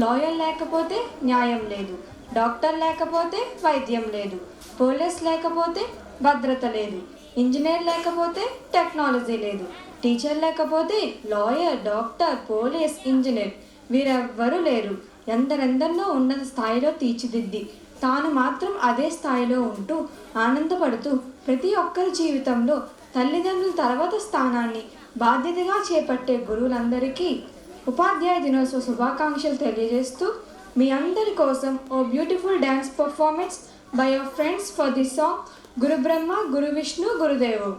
Lawyer లేకపోతే న్యాయం లేదు. డాక్టర్ లేకపోతే వైద్యం లేదు. పోలీస్ లేకపోతే భద్రత లేదు. ఇంజనీర్ లేకపోతే టెక్నాలజీ లేదు. టీచర్ లేకపోతే లాయర్ డాక్టర్ పోలీస్ ఇంజనీర్ వీరెవ్వరూ లేరు. ఎందరెందరినో ఉన్నత స్థాయిలో తీర్చిదిద్ది. తాను మాత్రం అదే స్థాయిలో ఉంటూ ఆనందపడుతూ ప్రతి ఒక్కరి జీవితంలో తల్లిదండ్రుల తర్వాత స్థానాన్ని బాధ్యతగా చేపట్టే గురువులందరికీ ఉపాధ్యాయ దినోత్సవ శుభాకాంక్షలు తెలియజేస్తూ మీ అందరి కోసం ఓ beautiful dance performance by your friends for the song Guru Brahma Guru Vishnu గురుదేవు.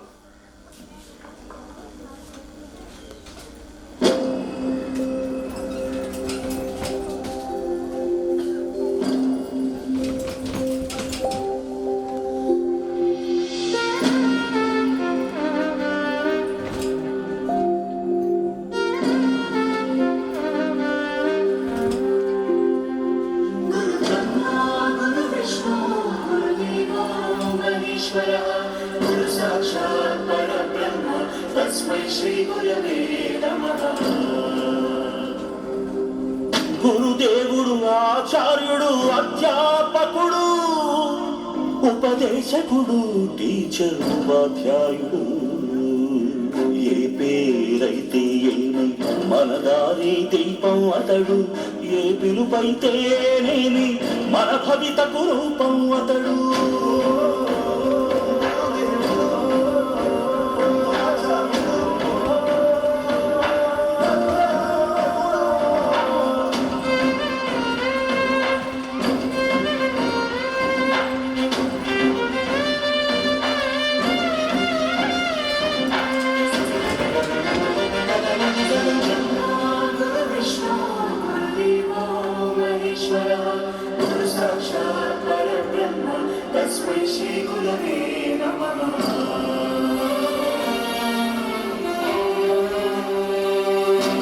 గురుదేవుడు ఆచార్యుడు అధ్యాపకుడు ఉపదేశకుడు టీచర్ ఉపాధ్యాయుడు ఏ పేరైతే ఏమి మనదారి దీపం అతడు ఏ పిలుపైతేనేమి మన భవితకు రూపం అతడు.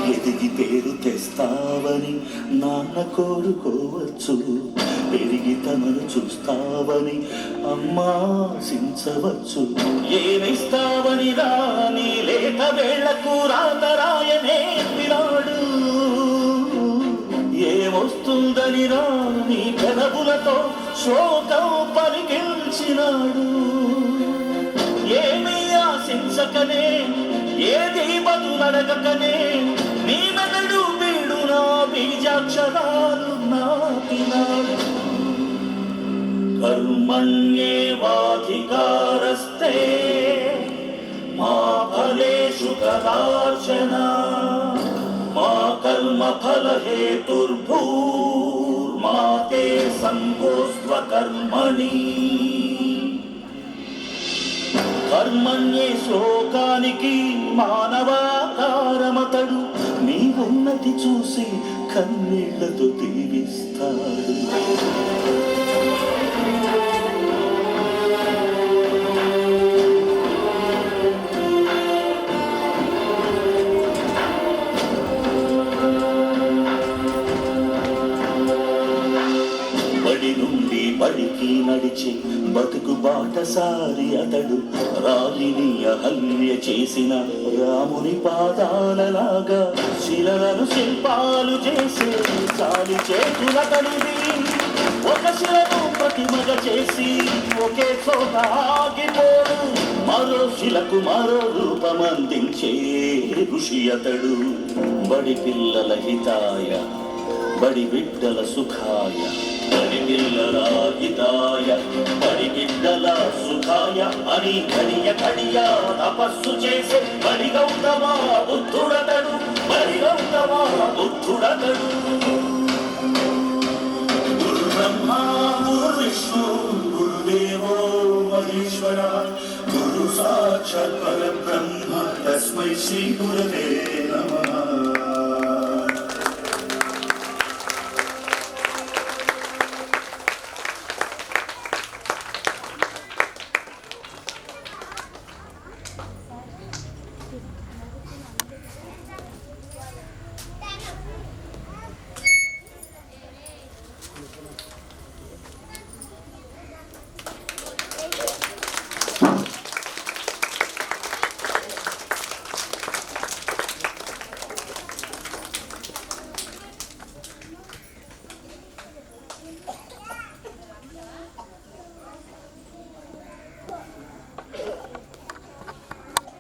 ఎదిగి పేరు తెస్తావని నాన్న కోరుకోవచ్చు. పెరిగి తమను చూస్తావని అమ్మా సించవచ్చు ఏమిస్తావని రాని లేత వేళ్ళకు రాతరాయనే విరాడు ఏమొస్తుందని రాని శోకం పలికే పలికించినాడు ఏమి ఆశించకనే ఏది బదులడగకనే నీ మెదడు వీడు నా బీజాక్షరాలు నాకినాడు కర్మణ్యేవాధికారస్తే మా ఫలేషు కదార్చన మా కర్మ ఫల హేతుర్భూర్మా తే సంగోస్త్వ బ్రహ్మణ్యే శ్లోకానికి మానవాకారమతడు. నీ ఉన్నతి చూసి కన్నీళ్ళతో దీవిస్తాడు. నుండి బడికి నడిచి బతుకు బాటసారి అతడు రాలిని అహల్య చేసిన రాముని పాదాలలాగా శిలలను శిల్పాలు చేసి చాలి చేతులతనివి ఒక శిలను ప్రతిమగ చేసి ఒకే చోట ఆగిపోడు. మరో శిలకు మరో రూపమందించే ఋషి అతడు. బడి పిల్లల హితాయ బడి బిడ్డల సుఖాయ. సుఖాయ అని గడియ గడియ తపస్సు చేసే బడి గౌతమా బుద్ధుడతడు బడి గౌతమా బుద్ధుడతడు. గురు గురు విష్ణు గురుదేవో మహేశ్వర గురు సాక్షాత్ పరబ్రహ్మ తస్మై శ్రీ గురవే నమః.